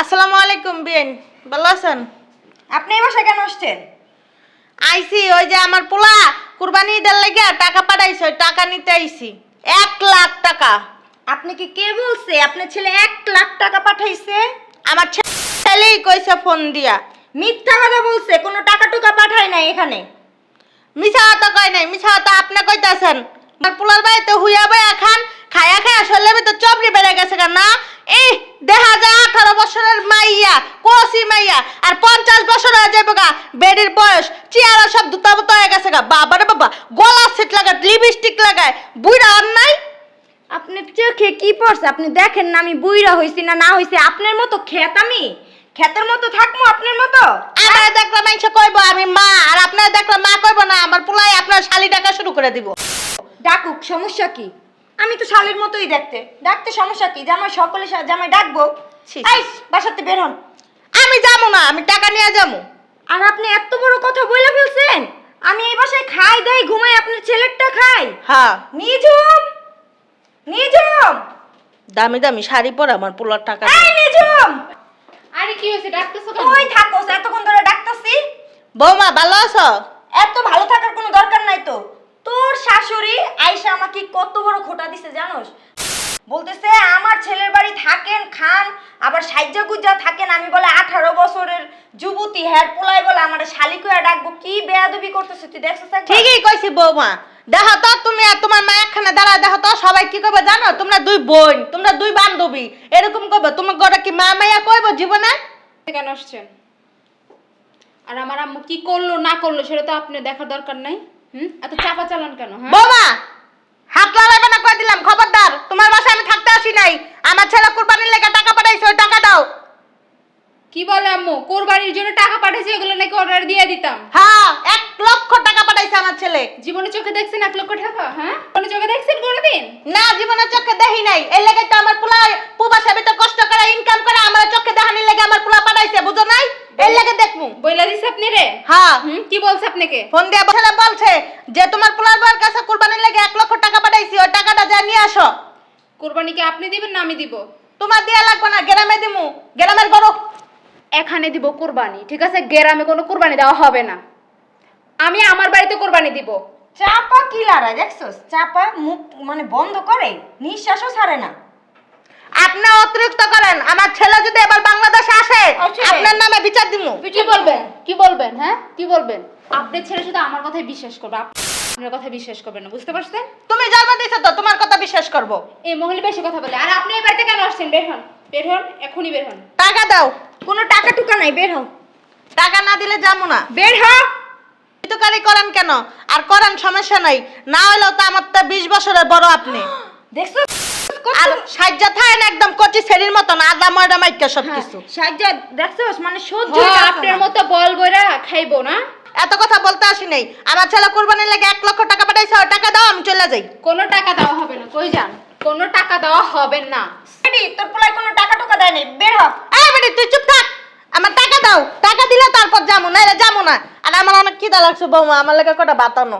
আসসালামু আলাইকুম বিয়েন ভালো আছেন? আপনি এই বাসায় কেন আসছেন? আইছি ওই যে আমার পোলা কুরবানি ঈদের লেগে টাকা পাঠাইছে ওই টাকা নিতে আইছি। এক লাখ টাকা। আপনি কি কে বলছে? আপনার ছেলে এক লাখ টাকা পাঠাইছে? আমার ছেলেই কইছে ফোন দিয়া। মিথ্যা কথা বলছে কোনো টাকা টুকা পাঠায় নাই এখানে। মিছা কথা কয় নাই মিছা কথা আপনি কইতাছেন। আমার পোলার বাড়িতে হুইয়া বয়া খান খায়া খায়া শরীরের ভিতর চবড়ি বেড়ে গেছে কেন না? এই দেখা যায় আঠারো বছরের মাইয়া কষি মাইয়া আর পঞ্চাশ বছর হয়ে যাবে গা বেডির বয়স চেয়ারা সব দুতা বুতা হয়ে গেছে গা বাবা রে বাবা গলা সেট লাগায় লিপস্টিক লাগায় বুড়া অন্যায় আপনি চোখে কি পড়ছে? আপনি দেখেন না আমি বুইরা হইছি না না হইছে আপনার মতো খেত আমি? খেতের মতো থাকব আপনার মতো? আমার দেখলে মানুষ কইব আমি মা আর আপনার দেখলে মা কইব না আমার পোলাই আপনার শালি টাকা শুরু করে দিব। ডাকুক সমস্যা কি? আমি তো শালের মতোই দেখতে। ডাকতে সমস্যা কি? জামাই সকলে সা- জামাই ডাকবো? ছি, ছি। এই বাসাতে বের হন। আমি যাব না আমি টাকা নিয়ে যাব। আর আপনি এত বড় কথা বলে ফেলছেন? আমি এই বাসায় খাই দাই ঘুমাই আপনার ছেলেরটা খাই। হ্যাঁ। নিজুম নিজুম দামি দামি শাড়ি পরে আমার পোলার টাকা এই নিজুম আরে কি হয়েছে ডাকতেছো কেন? তুই থাকোস? এতক্ষণ ধরে ডাকতাছি? বৌমা ভালো আছো? এত ভালো থাকার কোনো দরকার নাই তো। শাশুড়ি আয়সা আমাকে কত বড় খোটা দিছে জানোস? বলতেছে আমার ছেলের বাড়ি থাকেন খান আবার সাজ্জা গুজ্জা থাকেন আমি বলে আঠারো বছরের যুবতী হ্যার পোলাই বলে আমার শালিক ডাকবো কি বেয়াদবি করতেছে তুই দেখছিস ঠিকই কইছি বৌমা। দেখো তো তুমি আর তোমার মা একখানে দাঁড়া দেখো তো সবাই কি করবে জানো? তোমরা দুই বোন তোমরা দুই বান্ধবী এরকম করবে তোমার ঘরে কি মা মাইয়া কইব জীবনে? কেন আসছেন? আর আমার আম্মু কি করল না করল সেটা তো আপনি দেখার দরকার নাই। হুম? এত চাপা চালান কেন হ্যাঁ? হাত লাগাবে না কই দিলাম খবরদার তোমার বাসায় আমি থাকতে আসি নাই। আমার ছেলে কুরবানির লেগে টাকা পাঠাইছে ওই টাকা দাও। কি বলে আম্মু? কোরবানির জন্য টাকা পাঠাইছে এগুলো নাকি অর্ডার দিয়ে দিতাম। হ্যাঁ এক লক্ষ টাকা পাঠাইছে আমার ছেলে। জীবনে চোখে দেখছেন এক লক্ষ টাকা? হ্যাঁ? জীবনে চোখে দেখছেন কোনোদিন? না জীবনের চোখে দেখি নাই। এর লেগে তো আমার পোলা প্রবাসে ভিতর কষ্ট করে ইনকাম করে আমার চোখে দেখানির লেগে আমার পোলা পাঠাইছে বুঝো নাই? এর লেগে দেখমু। বইলা দিছে আপনি রে হ্যাঁ। হুম কি বলছে আপনাকে? ফোন দিয়ে বসলে বলছে যে তোমার পোলার বউয়ের কাছে কুরবানির লেগে এক লক্ষ টাকা পাঠাইছি ওই টাকাটা যা নিয়ে আসো। কোরবানি কি আপনি দিবেন না আমি দিব? তোমার দেয়া লাগবে না গ্রামে দিমু গ্রামের গরু। এখানে দিব কোরবানি ঠিক আছে? গ্রামে কোনো কোরবানি দেওয়া হবে না। আমি আমার বাড়িতে কোরবানি দিব। চাপা কি লড়াই দেখছস? চাপা মুখ মানে বন্ধ করে নিঃশ্বাসও ছাড়ে না। আপনি অতিরিক্ত করেন। আমার ছেলে যদি এবার বাংলাদেশে আসে আপনার নামে বিচার দিমু। কি বলবেন? কি বলবেন হ্যাঁ? কি বলবেন? আপনার ছেলে শুধু আমার কথাই বিশ্বাস করবে আপ- আপনার কথা বিশ্বাস করবেন না বুঝতে পারছেন? তুমি জন্ম দিছো তো তোমার কথা বিশ্বাস করব। এই মহিলা বেশি কথা বলে আর আপনি এই বাড়িতে কেন আসছেন? বের হন বের হন এখনই বের হন। টাকা দাও। কোনো টাকা টুকা নাই বের হও। টাকা না দিলে যাব না। বের হ তুকারি করেন কেন? আর করেন সমস্যা নাই। না হলেও তো আমার তো বিশ বছরের বড় আপনি। দেখছ? আর সাজ্জা থাকেন একদম কচি ছেড়ির মতন আদা ময়দা মাইকা সব কিছু সাজ্জা দেখছোস মানে সহ্য আপনার মতো বল বইরা খাইবো না। এত কথা বলতে আসি নাই। আমার ছেলে কোরবানির লাগে এক লক্ষ টাকা পাঠাইছে টাকা দাও আমি চলে যাই। কোনো টাকা দেওয়া হবে না কই যান? কোনো টাকা দেওয়া হবে না। এডি তোর পোলায় কোনো টাকা টুকা দেয় নাই? বের হ। এই বেটি তুই চুপ থাক। আমার টাকা দাও। টাকা দিলে তারপর যাব না যাব না। আর আমার অনেক খিদা লাগছে বৌমা আমার লাগে কটা বাতানো।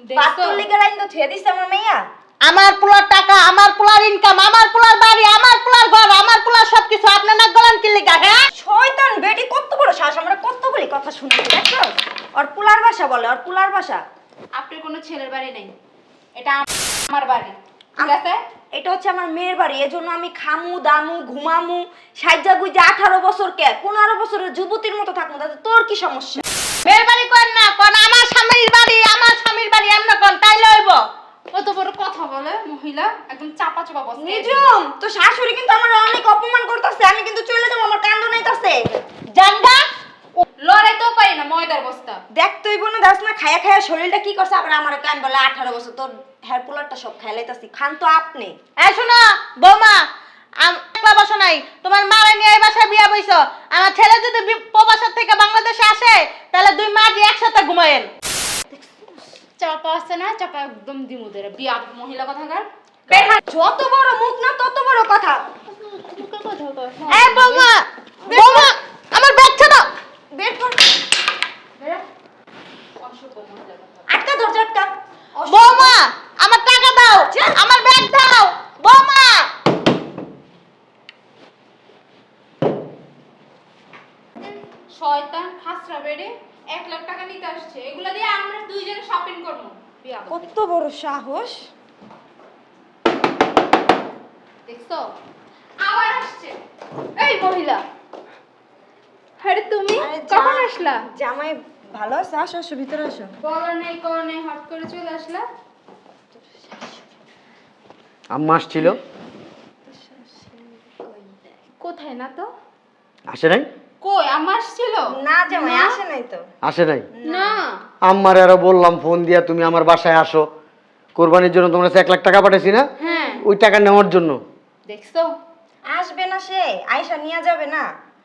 বাতুল লিগে লাইন তো থুয়ে দিছে আমার মেয়া। আমার পোলার টাকা আমার পোলার ইনকাম আমার পোলার বাড়ি আমার পোলার ঘর আমার পোলার সবকিছু আপনার না গলান কি লিগা হ্যাঁ? শয়তান বেটি কত বড় শ্বাস আমরা কত বলি কথা শুনেছি দেখছ? ওর পুলার ভাষা বলে আর পুলার ভাষা। আপনার কোনো ছেলের বাড়ি নেই। এটা আম- আমার বাড়ি। ঠিক আছে? এটা হচ্ছে আমার মেয়ের বাড়ি এজন্য আমি খামু দামু ঘুমামু সাজ্জা গুজা আঠারো বছর কে? পনেরো বছরের যুবতীর মতো থাকব তাতে তোর কি সমস্যা? মেয়ের বাড়ি কর না কোন আমার স্বামীর বাড়ি আমার স্বামীর বাড়ি এমন কোন তাই লইব। কত বড় কথা বলে মহিলা? একদম চাপা চাপা বসে নিজুম তো শাশুড়ি কিন্তু আমার অনেক অপমান করতেছে আমি কিন্তু চলে যাব আমার কান্দ নাইতাছে। জানগা? লড়াই তো পারি না ময়দার বস্তা। দেখ তুই বোন দাস না খায়া খায়া শরীরটা কি করছে? আবার আমার কান বলে আঠারো বছর তোর হেয়ার পুলারটা সব খেলাইতাছি খান তো আপনি। এই শোনো বৌমা বসো নাই তোমার মারা নিয়ে এই বাসায় বিয়া বইছো। আমার ছেলে যদি প্রবাসের থেকে বাংলাদেশে আসে তাহলে দুই মা একসাথে ঘুমায়েন। চাপা আছে না চাপা একদম দিমু দেরে মহিলা কথাকার। যত বড় মুখ না তত বড় কথা। বৌমা আমার ব্যাগ ছাড়ো বের আমার টাকা দাও। আমার ব্যাগ শয়তান খাসরা বেড়ে এক লাখ টাকা নিতে আসছে এগুলো দিয়ে আমরা দুইজনে শপিং করব। কত বড় সাহস। দেখছ? আবার আসছে। এই মহিলা। আরে তুমি কখন আসলা? জামাই ভালো আছে আসো আসো ভিতরে আসো। বলো নেই কোনো নেই হট করে চলে আসলা। আম্মা আসছিল। কোথায় না তো? আসে নাই? কই? আম্মা আসছিল? না জামাই আসে নাই তো। আসে নাই? না। আম্মার আরও বললাম ফোন দিয়া তুমি আমার বাসায় আসো। কোরবানির জন্য তোমার কাছে এক লাখ টাকা পাঠাইছি না? হ্যাঁ। ওই টাকা নেওয়ার জন্য। দেখছ? আসবে না সে আয়সা নিয়ে যাবে না।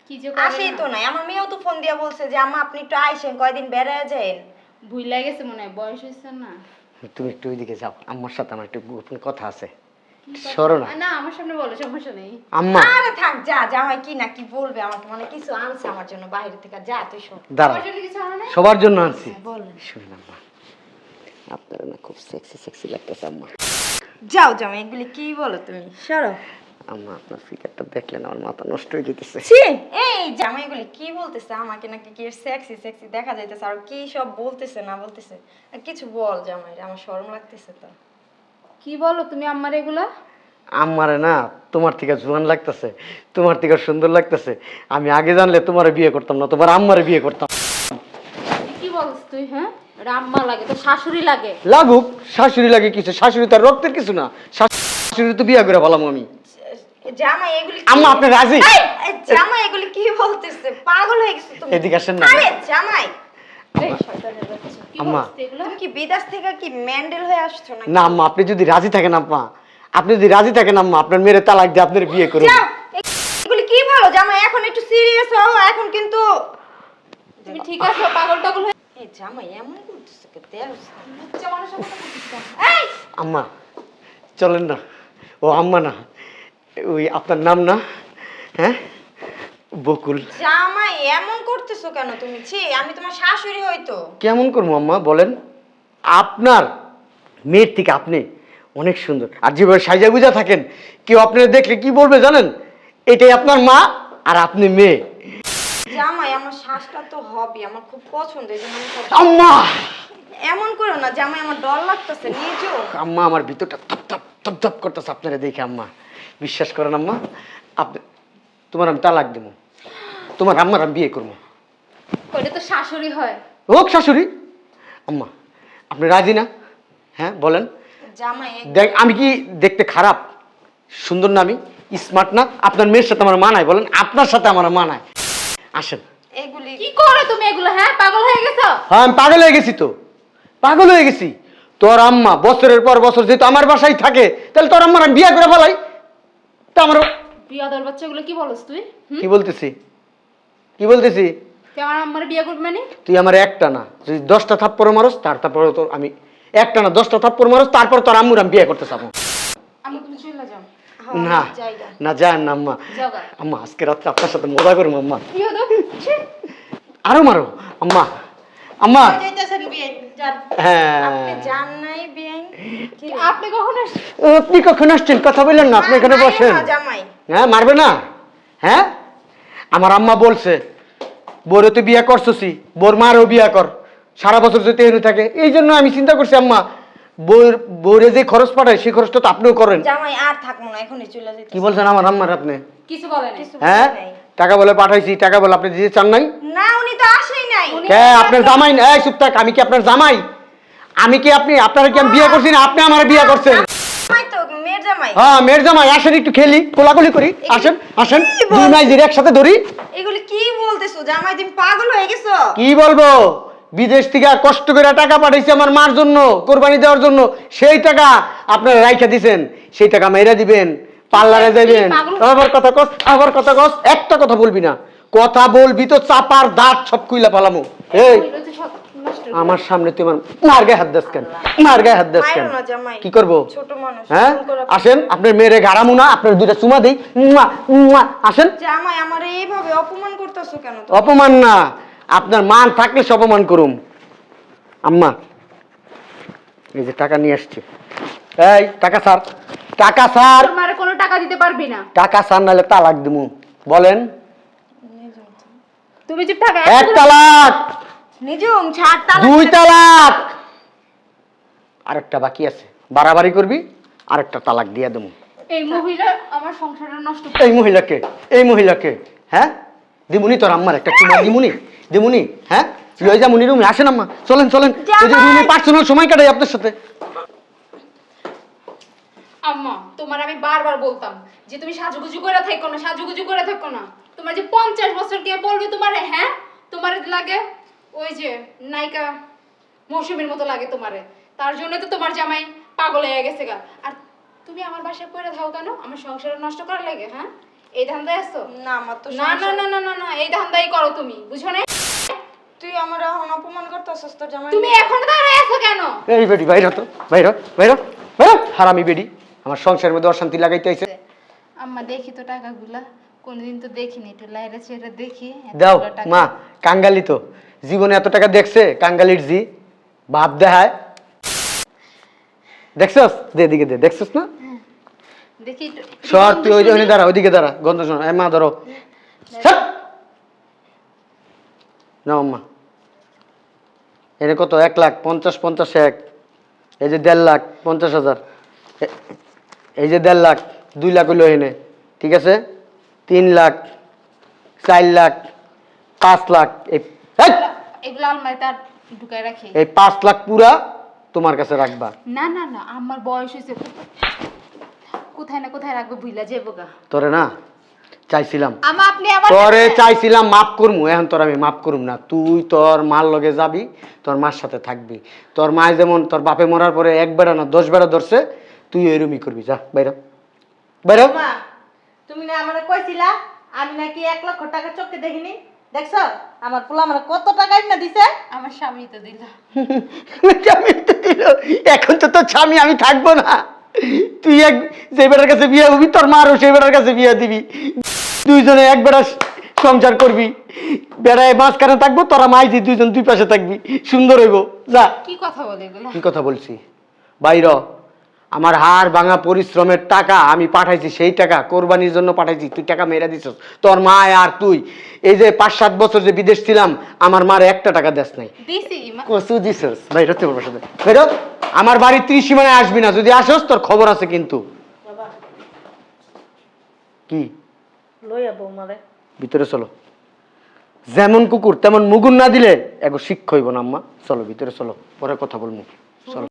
কি যে করে আসেই তো নাই। আমার মেয়েও তো ফোন দিয়া বলছে যে আম্মা আপনি একটু আইসেন কয়দিন বেড়ায় যান ভুল গেছে মনে হয় বয়স হয়েছে না। তুমি একটু ওইদিকে যাও। আম্মার সাথে আমার একটু গোপন কথা আছে। সরো না। না আমার সামনে বলো সমস্যা নেই। আম্মা। আরে থাক যা জামাই কি না কি বলবে আমাকে মানে কিছু আনছে আমার জন্য বাইরে থেকে যা তুই শোন। দাঁড়াও আমার জন্য কিছু আনা? নাই সবার জন্য আনছি। বলেন শুনুন আম্মা আপনার না খুব সেক্সি সেক্সি লাগতেছে আম্মা। যাও জামাই এগুলি কি বলো তুমি? সরো। আম্মা আপনার ফিগারটা দেখলেন আমার মাথা নষ্ট হয়ে যেতেছে ছি এই জামাই এগুলি কি বলতেছে? আমাকে নাকি কি সেক্সি সেক্সি দেখা যাইতেছে আর কি সব বলতেছে না বলতেছে? আর কিছু বল জামাই আমার শরম লাগতেছে তো। কি বলো তুমি আমার এগুলা? আমারে না তোমার থেকে জোয়ান লাগতেছে তোমার থেকে সুন্দর লাগতেছে। আমি আগে জানলে তোমার বিয়ে করতাম না তোমার আম্মারে বিয়ে করতাম। কি বলছ তুই হ্যাঁ? আম্মা লাগে তো শাশুড়ি লাগে। লাগুক শাশুড়ি লাগে কিছু শাশুড়ি তার রক্তের কিছু না। শাশুড়ি তো বিয়ে করে বললাম আমি। জামাই এগুলি আম্মা আপনি রাজি? জামাই এগুলি কি বলতেছে? পাগল হয়ে গেছো তুমি। এদিকে আসেন না। আরে জামাই! এই শয়তানের বাচ্চা। কি আম্মা। তুমি কি বিদেশ থেকে কি ম্যান্ডেল হয়ে আসছো নাকি? না আম্মা আপনি যদি রাজি থাকেন আম্মা আপনি যদি রাজি থাকেন আম্মা আপনার মেয়ের তালাক দিয়ে আপনার বিয়ে করুন। এগুলি কি বলো জামাই এখন একটু সিরিয়াস হও এখন কিন্তু তুমি ঠিক আছে পাগল টাগল হয়ে এই জামাই এমন করতেছে কে দেখ বাচ্চা মানুষের মতো করছিস কেন? এই! আম্মা চলেন না। ও আম্মা না ওই আপনার নাম না? হ্যাঁ? বকুল। জামাই এমন করতেছো কেন তুমি? ছি আমি তোমার শাশুড়ি হইতো কেমন করব আম্মা বলেন? আপনার মেয়ের থেকে আপনি অনেক সুন্দর। আর যেভাবে সাজা গুজা থাকেন কেউ আপনি দেখলে কি বলবে জানেন? এটাই আপনার মা আর আপনি মেয়ে। জামাই আমার শ্বাসটা তো হবে আমার খুব পছন্দ এই জন্য আমি সব- আম্মা! এমন করো না জামাই আমার ডর লাগতেছে নিজেও আম্মা আমার ভিতরটা থপ থপ থপ থপ করতেছে আপনারা দেখে আম্মা। বিশ্বাস করেন আম্মা আপনি তোমার আমি তালাক দেবো। তোমার আম্মার আমি বিয়ে করব। ওটা তো শাশুড়ি হয়। হোক শাশুড়ি। আম্মা আপনি রাজি না? হ্যাঁ বলেন। জামাই দেখ আমি কি দেখতে খারাপ? সুন্দর না আমি? স্মার্ট না? আপনার মেয়ের সাথে আমার মানায় বলেন। আপনার সাথে আমার মানায় আসেন। এগুলি কি করো তুমি এগুলো হ্যাঁ? পাগল হয়ে গেছো? হ্যাঁ আমি পাগল হয়ে গেছি তো। পাগল হয়ে গেছি। তোর আম্মা বছরের পর বছর যেহেতু আমার বাসায় থাকে তাহলে তোর আম্মার বিয়ে করে ফেলাই। তা আমার বিয়াদর বাচ্চাগুলো কি বলছ তুই? কি বলতেছি? কি বলতেছি? তুই আমার আম্মার বিয়ে করবি মানে? তুই আমার একটা না। যদি দশটা থাপ্পড় মারস তার তারপরে তোর আমি একটা না দশটা থাপ্পড় মারস তারপর তোর আম্মুর আমি বিয়ে করতে চাবো আমি তুমি চলে যাও। হ্যাঁ, না না যান না আম্মা। আম্মা আজকে রাত্রে আপনার সাথে মজা করব আম্মা। আরও মারো আম্মা। আম্মা। হ্যাঁ। আপনি জান নাই বিয়াই কি আপনি কখন আসছেন? আপনি কখন আসছেন? কথা বললেন না আপনি এখানে বসেন। হ্যাঁ মারবে না? হ্যাঁ? আমার আম্মা বলছে বোরে তো বিয়ে করছসি বোর মারও বিয়া কর। সারা বছর যদি এনে থাকে। এই জন্য আমি চিন্তা করছি আম্মা বউর বউরে যে খরচ পাঠায় সেই খরচটা তো আপনিও করেন। জামাই আর থাকব না এখনই চলে যেতে কি বলছেন আমার আম্মার আপনি? কিছু বলে নাই। হ্যাঁ? টাকা বলে পাঠাইছি টাকা বলে আপনি দিতে চান নাই? না উনি তো আসেই নাই। কে আপনার জামাই? না এই চুপ থাক আমি কি আপনার জামাই? আমি কি আপনি আপনারা কি আমি বিয়ে করছি না? আপনি আমার বিয়ে করছেন। মেয়ের জামাই? হ্যাঁ মেয়ের জামাই আসেন একটু খেলি কোলাকুলি করি আসেন আসেন দুই মাস ধরে একসাথে ধরি। এগুলি কি বলতেছো? জামাই তুমি পাগল হয়ে গেছো? কি বলব? বিদেশ থেকে কষ্ট করে টাকা পাঠাইছি আমার মার জন্য কোরবানি দেওয়ার জন্য সেই টাকা আপনারা রাইখা দিছেন সেই টাকা মেয়েরা দিবেন পার্লারে যাবেন? আবার কথা কস আবার কথা কস একটা কথা বলবি না। কথা বলবি তো চাপার দাঁত সব কুইলা পালামো এই আমার সামনে তুই আমার মার গায়ে হাত দাস কেন? মার গায়ে হাত দাস কেন? মাইরো না জামাই। কি করব? ছোট মানুষ হ্যাঁ? আসেন আপনার মেয়েরে গাড়ামু না আপনার দুইটা চুমা দিই। আসেন। জামাই আমার এইভাবে অপমান করতেছো কেন অপমান না আপনার মান থাকলে সে অপমান করুম। আম্মা এই যে টাকা নিয়ে আসছে। এই টাকা স্যার টাকা স্যার। তোর মারে কোনো টাকা দিতে পারবি না। টাকা স্যার নাহলে তালাক দিমু। বলেন। তুমি যে টাকা এক তালাক! নিজুম ছাড় তালাক দুই তালাক! আরেকটা বাকি আছে। বাড়াবাড়ি করবি আরেকটা তালাক দিয়ে দেবো। এই মহিলা আমার সংসারটা নষ্ট এই মহিলাকে এই মহিলাকে হ্যাঁ? দিমুনি তোর আম্মার একটা চুমা দিমুনি। দিমুনি হ্যাঁ? লই যা মুনি রুমে আসেন আম্মা চলেন চলেন। ওই যে রুমে পার্সোনাল সময় কাটাই আপনার সাথে। আম্মা তোমার আমি বারবার বলতাম যে তুমি সাজুগুজু করে থাকো না সাজুগুজু করে থাকো না। তোমার যে পঞ্চাশ বছর কে বলবে তোমারে হ্যাঁ? তোমার লাগে ওই যে নায়িকা মৌসুমীর মতো লাগে তোমারে। তার জন্য তো তোমার জামাই পাগল হয়ে গেছে গা। আর তুমি আমার বাসায় পড়ে থাকো কেন? আমার সংসার নষ্ট করার লাগে হ্যাঁ? এই ধান্দায় আসছো না আমার তো না না না না না না এই ধান্দাই করো তুমি বুঝো না তুই আমার এখন অপমান করতেছিস তোর জামাই তুমি এখন দাঁড়ায় আছো কেন? এই বেডি বাইর তো বাইর বাইর বাইর হারামি বেডি আমার সংসারের মধ্যে অশান্তি লাগাইতে আইছে। আম্মা দেখি তো টাকাগুলা। কোনদিন তো দেখিনি একটু লাইরা চেরা দেখি। দাও মা কাঙ্গালি তো। জীবনে এত টাকা দেখছে? কাঙ্গালির জি। ভাব দেখায়। দেখছস? দে দিকে দে দেখছস না? দেখি সর তুই ওই দাঁড়া ওইদিকে দাঁড়া গন্ধ শোনো এ মা ধরো। ছাড়। নাও আম্মা এটা কত? এক লাখ পঞ্চাশ পঞ্চাশ এক। এই যে দেড় লাখ পঞ্চাশ হাজার। এই যে দেড় লাখ দুই লাখ হইল এনে ঠিক আছে? তিন লাখ চার লাখ পাঁচ লাখ এই! এগুলো আলমারিতে আর ঢুকায় রাখি। এই পাঁচ লাখ পুরা তোমার কাছে রাখবা। না না না আমার বয়স হয়েছে। কোথায় না কোথায় রাখব যাব গা। তোরে না চাইছিলাম। আমা আপনি আবার তোরে চাইছিলাম মাফ করমু এখন তোর আমি মাফ করুম না। তুই তোর মার লগে যাবি তোর মার সাথে থাকবি। তোর মা যেমন তোর বাপে মরার পরে এক বেড়া না দশ বেড়া ধরছে তুই এরমই করবি যা বাইর। বাইর। মা তুমি না আমার কইছিলা আমি নাকি এক লক্ষ টাকা চোখে দেখিনি। দেখছ? আমার পোলা আমার কত টাকা না দিছে? আমার স্বামী তো দিল। স্বামী তো দিল। এখন তো তোর স্বামী আমি থাকব না। তুই এক যে বেটার কাছে বিয়ে হবি তোর মারও সেই বেটার কাছে বিয়ে দিবি। দুইজনে এক বেড়া সংসার করবি। বেড়ায় মাঝখানে থাকব তোরা মাইজি দুইজন দুই পাশে থাকবি। সুন্দর হইব। যা। কি কথা বলে কি কথা বলছি? বাইর আমার হার ভাঙা পরিশ্রমের টাকা আমি পাঠাইছি সেই টাকা কোরবানির জন্য পাঠাইছি তুই টাকা মেরে দিছস। তোর মা আর তুই। এই যে পাঁচ সাত বছর যে বিদেশ ছিলাম আমার মার একটা টাকা দেশ নাই। কসু দিছস। সাথে। বেরো আমার বাড়ির ত্রিসীমানায় আসবি না। যদি আসস তোর খবর আছে কিন্তু। কি? ভিতরে চলো। যেমন কুকুর তেমন মুগুর না দিলে এগো শিক্ষা হইব না আম্মা। চলো ভিতরে চলো। পরে কথা বলব। চলো।